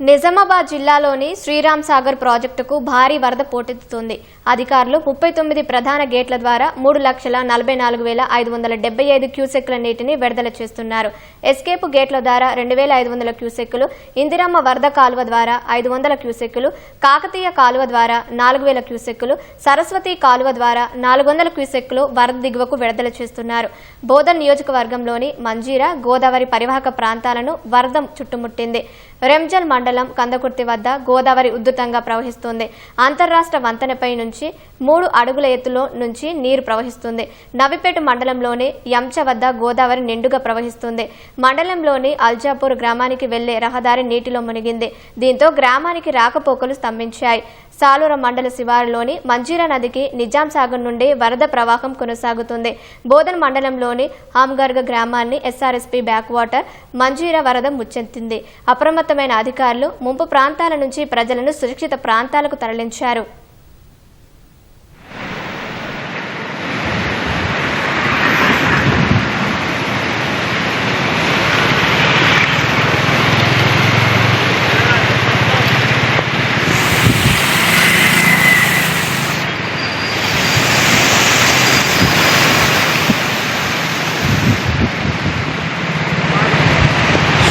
నిజామాబాద్ జిల్లాలోని శ్రీరామ్ సాగర్ ప్రాజెక్టుకు భారీ వరద పోటెత్తుతోంది. అధికారులు ముప్పై తొమ్మిది ప్రధాన గేట్ల ద్వారా మూడు లక్షల నలభై నాలుగు వేల ఐదు వందల డెబ్బై ఐదు క్యూసెక్ల నీటిని విడుదల చేస్తున్నారు. ఎస్కేప్ గేట్ల ద్వారా రెండు వేల ఐదు వందల క్యూసెక్కులు ఇందిరమ్మ వరద కాలువ ద్వారా ఐదు వందల క్యూసెక్కులు కాకతీయ కాలువ ద్వారా నాలుగు వేల క్యూసెక్కులు సరస్వతి కాలువ ద్వారా నాలుగు వందల క్యూసెక్కులు వరద దిగువకు విడుదల చేస్తున్నారు. బోధన్ నియోజకవర్గంలోని మంజీరా గోదావరి పరివాహక ప్రాంతాలను వరద చుట్టుముట్టింది. రెంజల్ మండలం కందకుర్తి వద్ద గోదావరి ఉధృతంగా ప్రవహిస్తుంది. అంతర్రాష్ట్ర వంతెనపై నుంచి మూడు అడుగుల ఎత్తులో నుంచి నీరు ప్రవహిస్తుంది. నవిపేట మండలంలోని యంచ వద్ద గోదావరి నిండుగా ప్రవహిస్తుంది. మండలంలోని అల్జాపూర్ గ్రామానికి వెళ్ళే రహదారి నీటిలో మునిగింది. దీంతో గ్రామానికి రాకపోకలు స్తంభించాయి. సాలూర మండల శివారులోని మంజీరా నదికి నిజాం సాగర్ నుండి వరద ప్రవాహం కొనసాగుతుంది. బోధన్ మండలంలోని హామ్గర్గ గ్రామాన్ని ఎస్ఆర్ఎస్పీ బ్యాక్ వాటర్ మంజీరా వరద ముచ్చెత్తింది. అప్రమత్తమైన అధికారులు ముంపు ప్రాంతాల నుంచి ప్రజలను సురక్షిత ప్రాంతాలకు తరలించారు.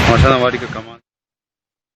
శ్మశాన వాటిక క్రమం